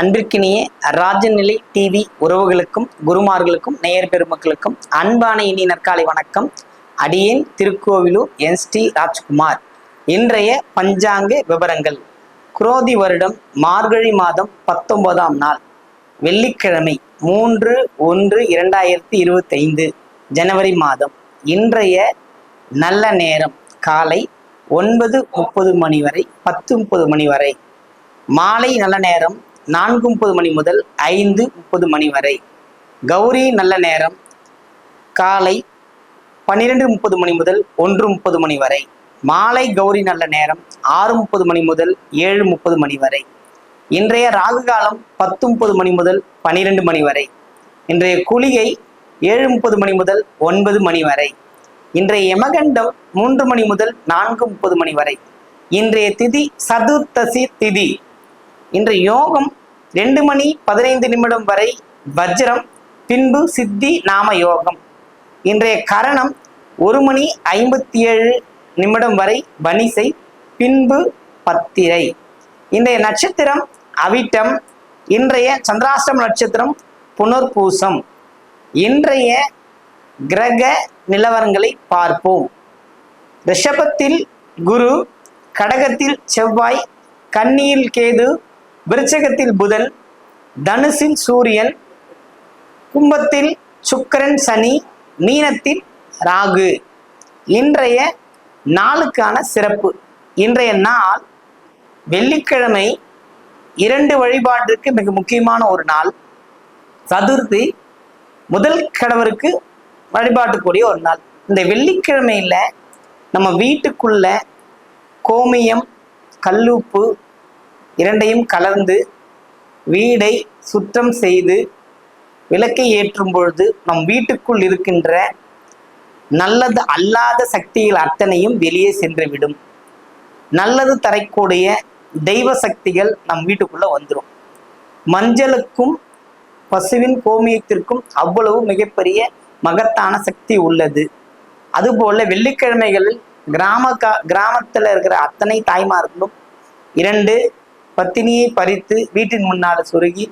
அன்பிற்கினிய ராஜநிலை டிவி உறவுகளுக்கும் குருமார்களுக்கும் நேயர் பெருமக்களுக்கும் அன்பான இனி நற்காலை வணக்கம். அடியேன் திருக்கோவிலூர் என். ஸ்ரீ. ராஜ்குமார். இன்றைய பஞ்சாங்க விவரங்கள். குரோதி வருடம் மார்கழி மாதம் பத்தொன்பதாம் நாள். வெள்ளிக்கிழமை மூன்று ஒன்று இரண்டாயிரத்தி இருபத்தைந்து ஜனவரி மாதம். இன்றைய நல்ல நேரம் காலை ஒன்பது முப்பது மணி வரை பத்து முப்பது மணி வரை. மாலை நல்ல நேரம் நான்கு முப்பது மணி முதல் ஐந்து முப்பது மணி வரை. கௌரி நல்ல நேரம். காலை பன்னிரெண்டு முப்பது மணி முதல் ஒன்று முப்பது மணி வரை. மாலை கௌரி நல்ல நேரம். ஆறு முப்பது மணி முதல் ஏழு முப்பது மணி வரை. இன்றைய ராகு காலம் பத்து முப்பது மணி முதல் பன்னிரெண்டு மணி வரை. இன்றைய குளிகை ஏழு முப்பது மணி முதல் ஒன்பது மணி வரை. இன்றைய யமகண்டம் மூன்று மணி முதல் நான்கு முப்பது மணி வரை. இன்றைய திதி சதுர்த்தசி திதி. இன்றைய யோகம் ரெண்டு மணி பதினைந்து நிமிடம் வரை வஜ்ரம் பின்பு சித்தி நாம யோகம். இன்றைய கரணம் ஒரு மணி ஐம்பத்தி ஏழு நிமிடம் வரை வனிசை பின்பு பத்திரை. இன்றைய நட்சத்திரம் அவிட்டம் இன்றைய சந்திராஷ்டம நட்சத்திரம் புனர்பூசம். இன்றைய கிரக நிலவரங்களை பார்ப்போம். ரிஷபத்தில் குரு கடகத்தில் செவ்வாய் கன்னியில் கேது விருச்சகத்தில் புதன் தனுசில் சூரியன் கும்பத்தில் சுக்கரன் சனி மீனத்தில் ராகு. இன்றைய நாளுக்கான சிறப்பு. இன்றைய நாள் வெள்ளிக்கிழமை இரண்டு வழிபாட்டிற்கு மிக முக்கியமான ஒரு நாள். சதுர்த்தி முதல் கடவருக்கு வழிபாட்டுக்கூடிய ஒரு நாள். இந்த வெள்ளிக்கிழமையில நம்ம வீட்டுக்குள்ள கோமியம் கல்லுப்பு இரண்டையும் கலந்து வீடை சுத்தம் செய்து விளக்கை ஏற்றும் பொழுது நம் வீட்டுக்குள் இருக்கின்ற நல்லது அல்லாத சக்திகள் அத்தனையும் வெளியே சென்றுவிடும். நல்லது தரக்கூடிய தெய்வ சக்திகள் நம் வீட்டுக்குள்ள வந்துடும் மஞ்சளுக்கும் பசுவின் கோமியத்திற்கும் அவ்வளவு மிகப்பெரிய மகத்தான சக்தி உள்ளது. அதுபோல வெள்ளிக்கிழமைகளில் கிராம கா கிராமத்தில் இருக்கிற அத்தனை தாய்மார்களும் இரண்டு பத்தினியை பறித்து வீட்டின் முன்னால் சொருகி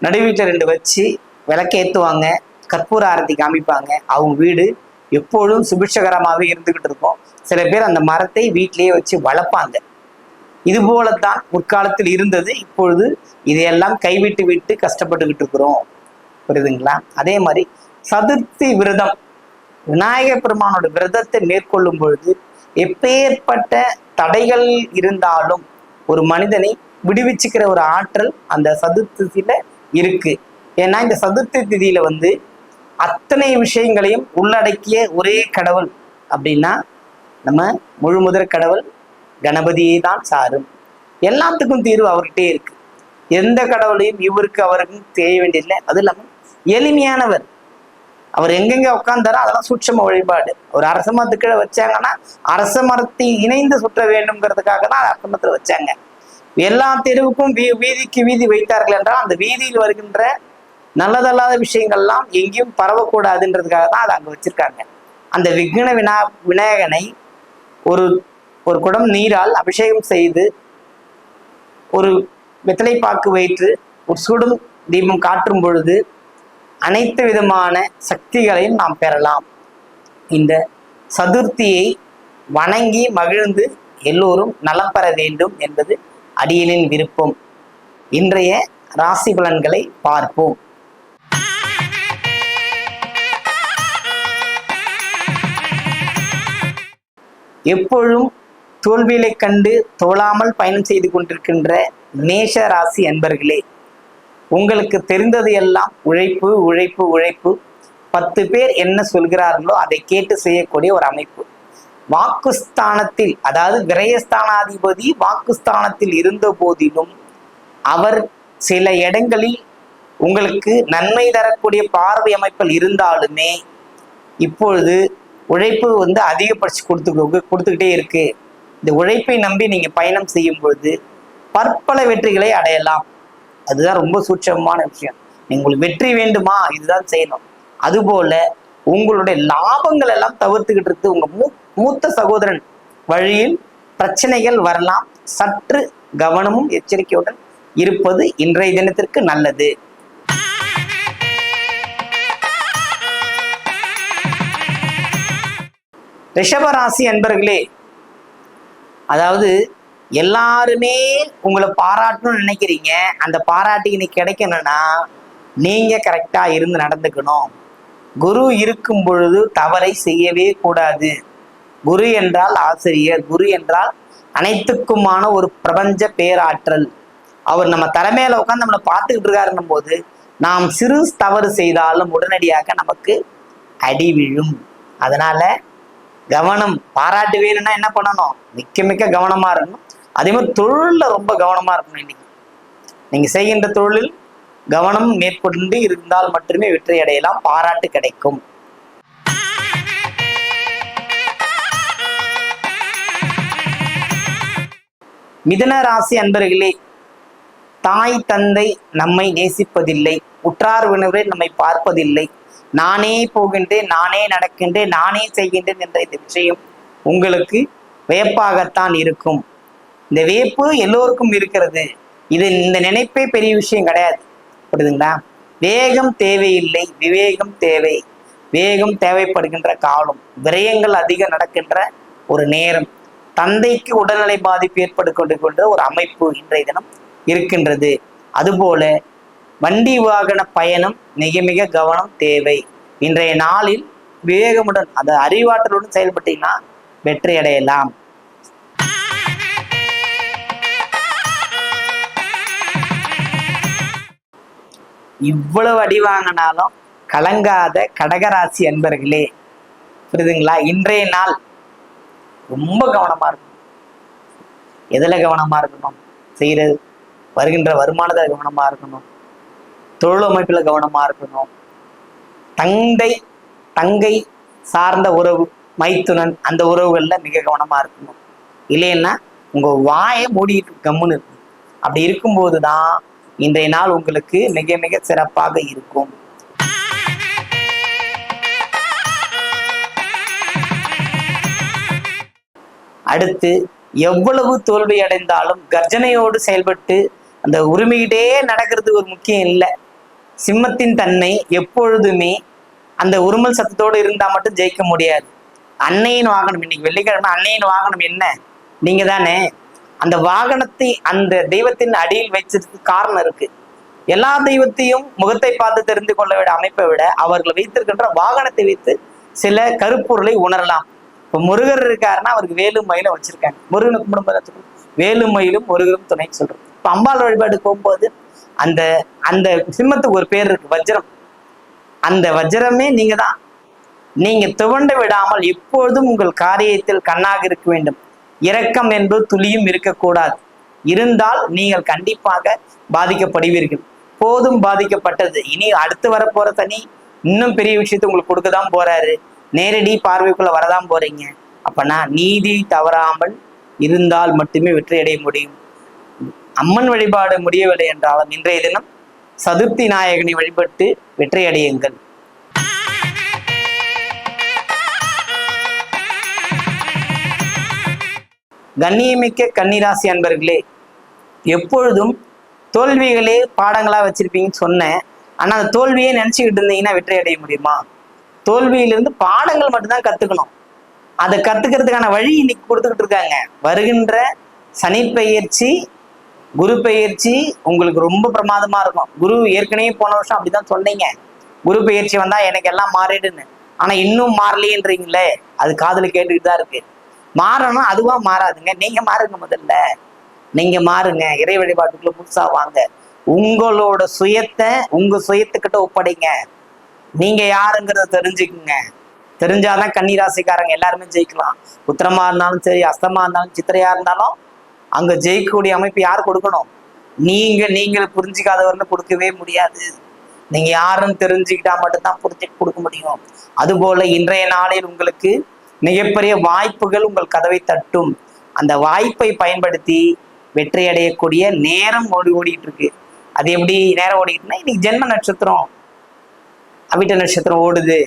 நடுவீட்டில் ரெண்டு வச்சு விளக்கேற்றுவாங்க கற்பூர ஆரத்தி காமிப்பாங்க. அவங்க வீடு எப்பொழுதும் சுபிட்சகரமாகவே இருந்துகிட்டு இருக்கும். சில பேர் அந்த மரத்தை வீட்டிலேயே வச்சு வளர்ப்பாங்க. இது போலத்தான் முற்காலத்தில் இருந்தது. இப்பொழுது இதையெல்லாம் கைவிட்டு விட்டு கஷ்டப்பட்டுக்கிட்டு இருக்கிறோம். புரியுதுங்களா? அதே மாதிரி சதுர்த்தி விரதம் விநாயகர் பெருமானோட விரதத்தை மேற்கொள்ளும் பொழுது எப்பேற்பட்ட தடைகள் இருந்தாலும் ஒரு மனிதனை விடுவிச்சுக்கிற ஒரு ஆற்றல் அந்த சதுர்த்தியில இருக்கு. ஏன்னா இந்த சதுர்த்தி திதியில வந்து அத்தனை விஷயங்களையும் உள்ளடக்கிய ஒரே கடவுள் அப்படின்னா நம்ம முழு முதற் கடவுள் கணபதியை தான் சாரும். எல்லாத்துக்கும் தீர்வு அவர்கிட்டே இருக்கு. எந்த கடவுளையும் இவருக்கு அவருக்கும் தெரிய வேண்டியதில்லை. அது இல்லாமல் எளிமையானவர். அவர் எங்கெங்க உட்கார்ந்தாரோ அதெல்லாம் சூட்சம வழிபாடு. ஒரு அரச மரத்து வச்சாங்கன்னா அரச மரத்தை இணைந்து சுற்ற வேண்டும்ங்கிறதுக்காக தான் அரச மரத்தில் வச்சாங்க. எல்லா தெருவுக்கும் வீ வீதிக்கு வீதி வைத்தார்கள் என்றால் அந்த வீதியில் வருகின்ற நல்லதல்லாத விஷயங்கள்லாம் எங்கேயும் பரவக்கூடாதுன்றதுக்காக தான் அதை அங்கே வச்சிருக்காங்க. அந்த விக்ன வினா விநாயகனை ஒரு ஒரு குடம் நீரால் அபிஷேகம் செய்து ஒரு வெத்தலைப்பாக்கு வைத்து ஒரு சுடும் தீபம் காட்டும் பொழுது அனைத்து விதமான சக்திகளையும் நாம் பெறலாம். இந்த சதுர்த்தியை வணங்கி மகிழ்ந்து எல்லோரும் நலம் பெற வேண்டும் என்பது அடியலின் விருப்பம். இன்றைய ராசி பலன்களை பார்ப்போம். எப்பொழுதும் தோல்விகளை கண்டு தோழாமல் பயணம் செய்து கொண்டிருக்கின்ற மேஷ ராசி அன்பர்களே உங்களுக்கு தெரிந்தது எல்லாம் உழைப்பு உழைப்பு உழைப்பு. பத்து பேர் என்ன சொல்கிறார்களோ அதை கேட்டு செய்யக்கூடிய ஒரு அமைப்பு. வாக்குஸ்தானத்தில் அதாவது விரயஸ்தானாதிபதி வாக்குஸ்தானத்தில் இருந்த போதிலும் அவர் சில இடங்களில் உங்களுக்கு நன்மை தரக்கூடிய பார்வை அமைப்பில் இருந்தாலுமே இப்பொழுது உழைப்பு வந்து அதிகப்படுத்தி கொடுத்து கொடுத்துக்கிட்டே இருக்கு. இந்த உழைப்பை நம்பி நீங்க பயணம் செய்யும் பொழுது பற்பல வெற்றிகளை அடையலாம். அதுதான் ரொம்ப சூட்சமமான விஷயம். உங்களுக்கு வெற்றி வேண்டுமா? இதுதான் செய்யணும். அதுபோல உங்களுடைய லாபங்கள் எல்லாம் தவிர்த்துக்கிட்டு இருக்கு உங்க மூக்க மூத்த சகோதரன் வழியில் பிரச்சனைகள் வரலாம். சற்று கவனமும் எச்சரிக்கையுடன் இருப்பது இன்றைய தினத்திற்கு நல்லது. ரிஷபராசி அன்பர்களே அதாவது எல்லாருமே உங்களை பாராட்டணும்னு நினைக்கிறீங்க. அந்த பாராட்டு இன்னைக்கு கிடைக்கணும்னா நீங்க கரெக்டா இருந்து நடந்துக்கணும். குரு இருக்கும் பொழுது தவறை செய்யவே கூடாது. குரு என்றால் ஆசிரியர் குரு என்றால் அனைத்துக்குமான ஒரு பிரபஞ்ச பேராற்றல். அவர் நம்ம தலைமையில உட்காந்து நம்மளை பார்த்துக்கிட்டு இருக்காருன்னும் போது நாம் சிறு தவறு செய்தாலும் உடனடியாக நமக்கு அடி விழும். அதனால கவனம் பாராட்டு வேணும்னா என்ன பண்ணணும்? மிக்க மிக்க கவனமா இருக்கணும். அதே மாதிரி தொழிலில் ரொம்ப கவனமா இருக்கணும் இன்னைக்கு. நீங்க செய்கின்ற தொழிலில் கவனம் மேற்கொண்டு இருந்தால் மட்டுமே வெற்றி அடையலாம் பாராட்டு கிடைக்கும். மிதுன ராசி அன்பர்களே தாய் தந்தை நம்மை நேசிப்பதில்லை உற்றார் உணர்வை நம்மை பார்ப்பதில்லை. நானே போகின்றேன் நானே நடக்கின்றேன் நானே செய்கின்றேன் என்ற இந்த விஷயம் உங்களுக்கு வியப்பாகத்தான் இருக்கும். இந்த வேப்பு எல்லோருக்கும் இருக்கிறது. இது இந்த நினைப்பே பெரிய விஷயம் கிடையாது. புரியுதுங்களா? வேகம் தேவையில்லை விவேகம் தேவை. வேகம் தேவைப்படுகின்ற காலம் விரயங்கள் அதிகம் நடக்கின்ற ஒரு நேரம். தந்தைக்கு உடல்நிலை பாதிப்பு ஏற்பட்டு கொண்டு கொண்ட ஒரு அமைப்பு இன்றைய தினம் இருக்கின்றது. அதுபோல வண்டி வாகன பயணம் மிக மிக கவனம் தேவை. இன்றைய நாளில் விவேகமுடன் அந்த அறிவாற்றலுடன் செயல்பட்டீங்கன்னா வெற்றி அடையலாம். இவ்வளவு அடி வாங்கினாலும் கலங்காத கடகராசி அன்பர்களே புரியுதுங்களா இன்றைய நாள் ரொம்ப கவனமா இருக்கணும். எதுல கவனமா இருக்கணும்? செய்யறது வருகின்ற வருமானத்துல கவனமா இருக்கணும். தொழில் அமைப்புல கவனமா இருக்கணும். தங்கை தங்கை சார்ந்த உறவு மைத்துனன் அந்த உறவுகள்ல மிக கவனமா இருக்கணும். இல்லைன்னா உங்க வாயை மூடிட்டு கம்முன்னு இருக்கும் அப்படி இருக்கும்போது தான் இன்றைய நாள் உங்களுக்கு மிக மிக சிறப்பாக இருக்கும். அடுத்து எவ்வளவு தோல்வி அடைந்தாலும் கர்ஜனையோடு செயல்பட்டு அந்த உரிமையிட்டே நடக்கிறது ஒரு முக்கியம் இல்லை. சிம்மத்தின் தன்மை எப்பொழுதுமே அந்த உருமல் சத்தத்தோடு இருந்தால் மட்டும் ஜெயிக்க முடியாது. அன்னையின் வாகனம் இன்னைக்கு வெள்ளிக்கிழமை அன்னையின் வாகனம் என்ன? நீங்க தானே? அந்த வாகனத்தை அந்த தெய்வத்தின் அடியில் வச்சதுக்கு காரணம் இருக்கு. எல்லா தெய்வத்தையும் முகத்தை பார்த்து தெரிந்து கொள்ள விட அமைப்பை விட அவர்கள் வைத்திருக்கின்ற வாகனத்தை வைத்து சில கருப்பொருளை உணரலாம். இப்போ முருகர் இருக்காருன்னா அவருக்கு வேலு மயிலும் வச்சிருக்காங்க. முருகனை கும்பிடும்போது வேலு மயிலும் முருகரும் துணை சொல்றோம் இப்போ அம்பாள் வழிபாடு போகும்போது அந்த அந்த சிம்மத்துக்கு ஒரு பேர் இருக்கு வஜ்ரம். அந்த வஜ்ரமே நீங்க தான் நீங்க துவண்டு விடாமல் எப்பொழுதும் உங்கள் காரியத்தில் கண்ணாக இருக்க வேண்டும். இரக்கம் என்பது துளியும் இருக்கக்கூடாது. இருந்தால் நீங்கள் கண்டிப்பாக பாதிக்கப்படுவீர்கள். போதும் பாதிக்கப்பட்டது. இனி அடுத்து வரப்போற தனி இன்னும் பெரிய விஷயத்தை உங்களுக்கு கொடுக்க தான் போறாரு. நேரடி பார்வைக்குள்ள வரதான் போறீங்க. அப்பனா நீதி தவறாமல் இருந்தால் மட்டுமே வெற்றியடைய முடியும். அம்மன் வழிபாடு முடியவில்லை என்றாலும் இன்றைய தினம் சதுர்த்தி நாயகனை வழிபட்டு வெற்றி அடையுங்கள் கண்ணியமிக்க கன்னிராசி அன்பர்களே எப்பொழுதும் தோல்விகளே பாடங்களா வச்சிருப்பீங்கன்னு சொன்னேன். ஆனா அந்த தோல்வியே நினைச்சுக்கிட்டு இருந்தீங்கன்னா வெற்றி அடைய முடியுமா? தோல்வியிலிருந்து பாடங்கள் மட்டும்தான் கத்துக்கணும். அதை கத்துக்கிறதுக்கான வழி இன்னைக்கு கொடுத்துக்கிட்டு இருக்காங்க. வருகின்ற சனி பயிற்சி குரு பயிற்சி உங்களுக்கு ரொம்ப பிரமாதமா இருக்கும். குரு ஏற்கனவே போன வருஷம் அப்படிதான் சொன்னீங்க. குரு பயிற்சி வந்தா எனக்கு எல்லாம் மாறிடுன்னு ஆனா இன்னும் மாறலையேன்றீங்களே. அது காதல கேட்டுக்கிட்டு தான் இருக்கு. மாறணும் அதுவா மாறாதுங்க. நீங்க மாறுங்க முதல்ல. நீங்க மாறுங்க. இறை வழிபாட்டுக்குள்ள புதுசா வாங்க. உங்களோட சுயத்தை உங்க சுயத்துக்கிட்ட ஒப்படைங்க. நீங்க யாருங்கிறத தெரிஞ்சுக்குங்க. தெரிஞ்சாதான் கன்னிராசிக்காரங்க எல்லாருமே ஜெயிக்கலாம். உத்திரமா இருந்தாலும் சரி அஸ்தமா இருந்தாலும் சித்திரையா இருந்தாலும் அங்க ஜெயிக்கக்கூடிய அமைப்பு யார் கொடுக்கணும்? நீங்க நீங்கள் புரிஞ்சுக்காதவர்கள் கொடுக்கவே முடியாது. நீங்க யாருன்னு தெரிஞ்சுக்கிட்டா மட்டும்தான் புரிஞ்சு கொடுக்க முடியும். அதுபோல இன்றைய நாளில் உங்களுக்கு மிகப்பெரிய வாய்ப்புகள் உங்கள் கதவை தட்டும். அந்த வாய்ப்பை பயன்படுத்தி வெற்றி அடையக்கூடிய நேரம் ஓடி ஓடிட்டு இருக்கு. அது எப்படி நேரம் ஓடிட்டுனா இன்னைக்கு ஜென்ம நட்சத்திரம். அவிட்ட நட்சத்திரம் ஓடுது.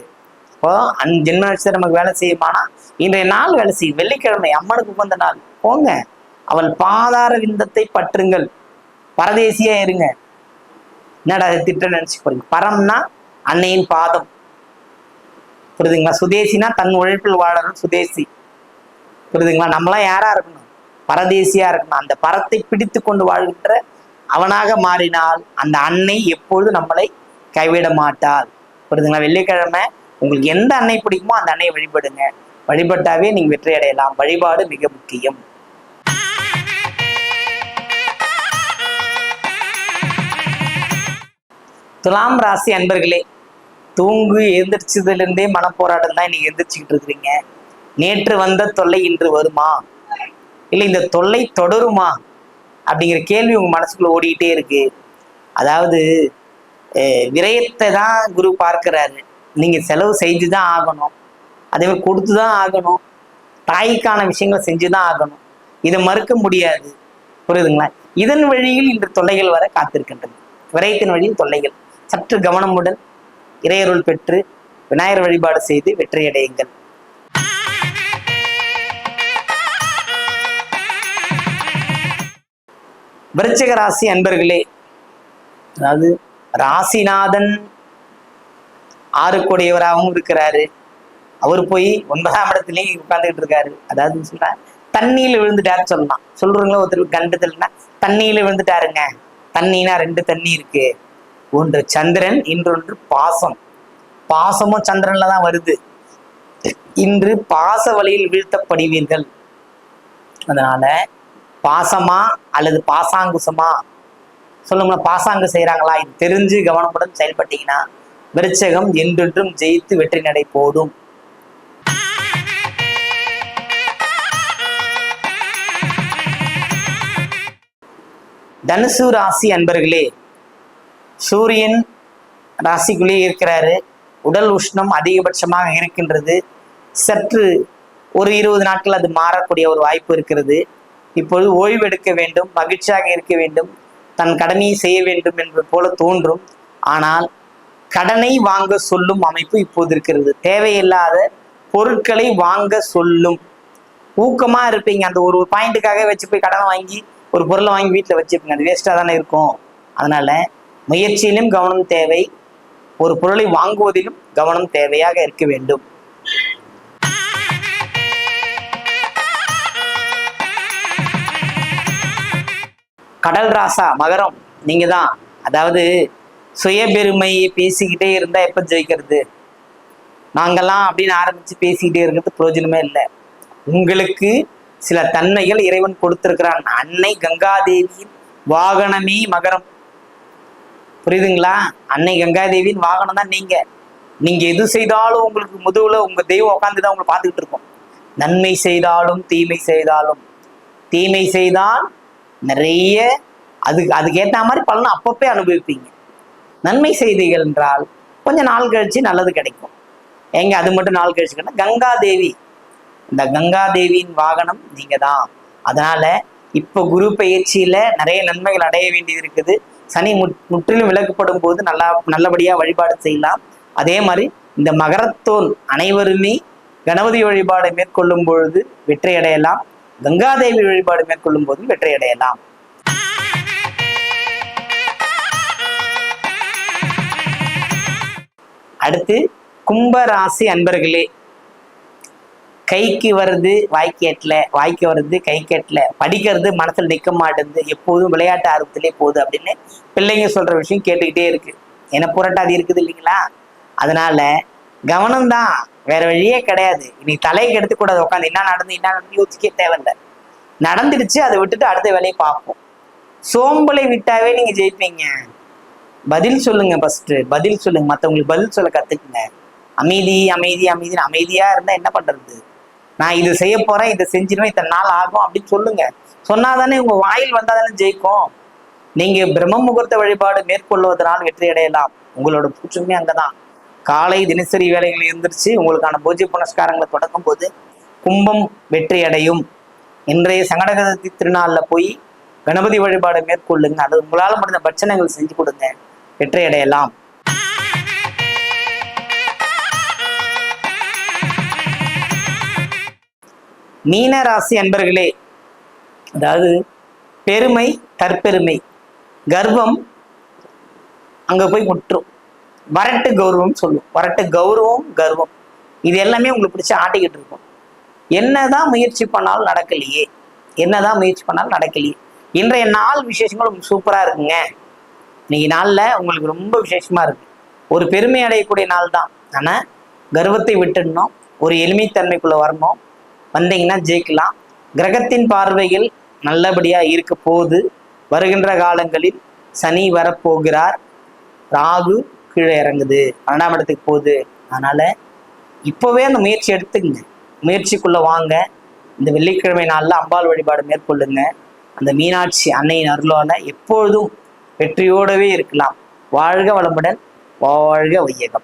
இப்போ அந் ஜென்ம நட்சத்திரம் நமக்கு வேலை செய்யுமானா இன்றைய நாள் வேலை செய்யும். வெள்ளிக்கிழமை அம்மனுக்கு உகந்த நாள். போங்க. அவள் பாதார விந்தத்தை பற்றுங்கள். பரதேசியா இருங்க. என்னடா திட்டம் நினைச்சு போறீங்க? பரம்னா அன்னையின் பாதம். புரியுதுங்களா? சுதேசினா தன் உழைப்பில் வாழணும் சுதேசி. புரியுதுங்களா? நம்மளாம் யாரா இருக்கணும்? பரதேசியா இருக்கணும். அந்த பரத்தை பிடித்து கொண்டு வாழ்கின்ற அவனாக மாறினால் அந்த அன்னை எப்பொழுது நம்மளை கைவிட மாட்டாள். புரியுதுங்களா? வெள்ளிக்கிழமை உங்களுக்கு எந்த அன்னை பிடிக்குமோ அந்த அன்னையை வழிபடுங்க. வழிபட்டாவே நீங்க வெற்றி அடையலாம். வழிபாடு மிக முக்கியம். துலாம் ராசி அன்பர்களே தூங்கு எந்திரிச்சதுலேருந்தே மனப்போராட்டம் தான் நீங்க எழுந்திரிச்சுக்கிட்டு இருக்கிறீங்க. நேற்று வந்த தொல்லை இன்று வருமா? இல்லை இந்த தொல்லை தொடருமா? அப்படிங்கிற கேள்வி உங்க மனசுக்குள்ள ஓடிக்கிட்டே இருக்கு. அதாவது விரயத்தை தான் குரு பார்க்கிறாரு. நீங்கள் செலவு செஞ்சு தான் ஆகணும். அதே மாதிரி கொடுத்து தான் ஆகணும். தாய்க்கான விஷயங்களை செஞ்சு தான் ஆகணும். இதை மறுக்க முடியாது. புரியுதுங்களா? இதன் வழியில் இன்று தொல்லைகள் வர காத்திருக்கின்றது. விரயத்தின் வழியில் தொல்லைகள். சற்று கவனமுடன் இறையருள் பெற்று விநாயகர் வழிபாடு செய்து வெற்றியடையுங்கள். விருச்சிக ராசி அன்பர்களே அதாவது ராசிநாதன் ஆறுக்குடையவராகவும் இருக்கிறாரு. அவர் போய் ஒன்பதாம் இடத்துலயே உட்கார்ந்துட்டு இருக்காரு. அதாவது சொல்ற? தண்ணியில விழுந்துட்டாரு சொல்லலாம். சொல்றவங்களா ஒருத்தர் கண்டதுலன்னா தண்ணியில விழுந்துட்டாருங்க. தண்ணினா ரெண்டு தண்ணி இருக்கு. ஒன்று சந்திரன் இன்னொன்று பாசம். பாசமும் சந்திரன்ல தான் வருது. இன்று பாச வழியில் வீழ்த்தப்படுவீர்கள். அதனால பாசமா அல்லது பாசாங்குசமா சொல்லுங்களா பாசாங்கு செய்கிறாங்களா இது தெரிஞ்சு கவனமுடன் செயல்பட்டீங்கன்னா விருச்சகம் என்றென்றும் ஜெயித்து வெற்றி நடை போடும். தனுசு ராசி அன்பர்களே சூரியன் ராசிக்குள்ளே இருக்கிறாரு. உடல் உஷ்ணம் அதிகபட்சமாக இருக்கின்றது. சற்று ஒரு இருபது நாட்கள் அது மாறக்கூடிய ஒரு வாய்ப்பு இருக்கிறது. இப்பொழுது ஓய்வு எடுக்க வேண்டும் மகிழ்ச்சியாக இருக்க வேண்டும். தன் கடமையை செய்ய வேண்டும் என்பது போல தோன்றும். ஆனால் கடனை வாங்க சொல்லும் அமைப்பு இப்போது இருக்கிறது. தேவையில்லாத பொருட்களை வாங்க சொல்லும். ஊக்கமா இருப்பீங்க. அந்த ஒரு பாயிண்ட்டுக்காக வச்சு போய் கடனை வாங்கி ஒரு பொருளை வாங்கி வீட்டில் வச்சுப்பீங்க அது வேஸ்ட்டாக தானே இருக்கும். அதனால முயற்சியிலும் கவனம் தேவை. ஒரு பொருளை வாங்குவதிலும் கவனம் தேவையாக இருக்க வேண்டும். கடல் ராசா மகரம் நீங்க தான் அதாவது சுயபெருமையை பேசிக்கிட்டே இருந்தா எப்ப ஜெயிக்கிறது? நாங்கெல்லாம் அப்படின்னு ஆரம்பிச்சு பேசிக்கிட்டே இருக்கிறது பிரயோஜனமே இல்லை. உங்களுக்கு சில தன்மைகள் இறைவன் கொடுத்திருக்கிறான். அன்னை கங்காதேவியின் வாகனமே மகரம். புரியுதுங்களா? அன்னை கங்காதேவியின் வாகனம் தான் நீங்க. நீங்க எது செய்தாலும் உங்களுக்கு முதுகுல உங்க தெய்வம் உட்காந்து தான் உங்களை பார்த்துக்கிட்டு இருக்கும். நன்மை செய்தாலும் தீமை செய்தாலும். தீமை செய்தால் நிறைய அதுக்கு அதுக்கேற்ற மாதிரி பலனை அப்பப்பே அனுபவிப்பீங்க. நன்மை செய்திகள் என்றால் கொஞ்சம் நாள் கழிச்சு நல்லது கிடைக்கும். எங்க அது மட்டும் நாள் கழிச்சுக்கன்னா கங்கா தேவி இந்த கங்கா தேவியின் வாகனம் நீங்க தான் அதனால இப்போ குரு பயிற்சியில நிறைய நன்மைகள் அடைய வேண்டியது இருக்குது. சனி முற் முற்றிலும் விலக்கப்படும் போது நல்லா நல்லபடியா வழிபாடு செய்யலாம். அதே மாதிரி இந்த மகரத்தோன் அனைவருமே கணபதி வழிபாடு மேற்கொள்ளும் பொழுது வெற்றி அடையலாம். கங்காதேவி வழிபாடு மேற்கொள்ளும் போதும் வெற்றியடையலாம். அடுத்து கும்பராசி அன்பர்களே கைக்கு வருது வாய்க்கேட்டல வாய்க்கு வருது கைக்கு எட்டல படிக்கிறது மனசில் நிற்க மாட்டேங்குது. எப்போதும் விளையாட்டு ஆர்வத்திலே போகுது அப்படின்னு பிள்ளைங்க சொல்ற விஷயம் கேட்டுக்கிட்டே இருக்கு. ஏன்னா புரட்டாதி இருக்குது இல்லைங்களா? அதனால கவனம்தான். வேற வழியே கிடையாது. இன்னைக்கு தலைக்கு எடுத்துக்கூடாது உட்காந்து என்ன நடந்து என்ன நடந்து யோசிக்க தேவையில்லை. நடந்துடுச்சு அதை விட்டுட்டு அடுத்த வேலையை பார்ப்போம். சோம்பலை விட்டாவே நீங்க ஜெயிப்பீங்க. பதில் சொல்லுங்க ஃபர்ஸ்ட் பதில் சொல்லுங்க. மற்றவங்களுக்கு பதில் சொல்ல கத்துக்குங்க. அமைதி அமைதி அமைதி அமைதியா இருந்தா என்ன பண்றது? நான் இதை செய்ய போறேன் இதை செஞ்சிருவேன் இத்தனை நாள் ஆகும் அப்படின்னு சொல்லுங்க. சொன்னாதானே உங்க வாயில் வந்தா தானே ஜெயிக்கும். நீங்க பிரம்ம முகூர்த்த வழிபாடு மேற்கொள்வதனால் வெற்றி அடையலாம். உங்களோட பூச்சுமே அங்கதான். காலை தினசரி வேலைகள் எந்திரிச்சு உங்களுக்கான பூஜை புனஸ்காரங்களை தொடங்கும் போது கும்பம் வெற்றி அடையும் இன்றைய சங்கடகதி திருநாள்ல போய் கணபதி வழிபாடு மேற்கொள்ளுங்க. அது உங்களால முடிந்த பட்சணங்கள் செஞ்சு கொடுங்க. வெற்றி அடையலாம் மீன ராசி அன்பர்களே அதாவது பெருமை தற்பெருமை கர்வம் அங்க போய் முற்றும். வரட்டு கௌரவம் சொல்லும் வரட்டு கௌரவம் கர்வம். இது எல்லாமே உங்களுக்கு பிடிச்சி ஆட்டிக்கிட்டு இருக்கும். என்னதான் முயற்சி பண்ணாலும் நடக்கலையே. என்னதான் முயற்சி பண்ணாலும் நடக்கலையே. இன்றைய நாள் விசேஷங்களும் சூப்பராக சூப்பரா இருக்குங்க. இன்னைக்கு நாளில் உங்களுக்கு ரொம்ப விசேஷமா இருக்கு. ஒரு பெருமை அடையக்கூடிய நாள் தான். ஆனா கர்வத்தை விட்டுடணும். ஒரு எளிமைத்தன்மைக்குள்ள வரணும். வந்தீங்கன்னா ஜெயிக்கலாம். கிரகத்தின் பார்வையில் நல்லபடியா இருக்க போது வருகின்ற காலங்களில் சனி வரப்போகிறார். ராகு கீழே இறங்குது பன்னெண்டாம் இடத்துக்கு போகுது. அதனால இப்போவே அந்த முயற்சி எடுத்துக்கங்க. முயற்சிக்குள்ள வாங்க. இந்த வெள்ளிக்கிழமை நாளில் அம்பாள் வழிபாடு மேற்கொள்ளுங்க. அந்த மீனாட்சி அன்னையின் அருளால எப்பொழுதும் வெற்றியோடவே இருக்கலாம். வாழ்க வளமுடன் வாழ்க வையகம்.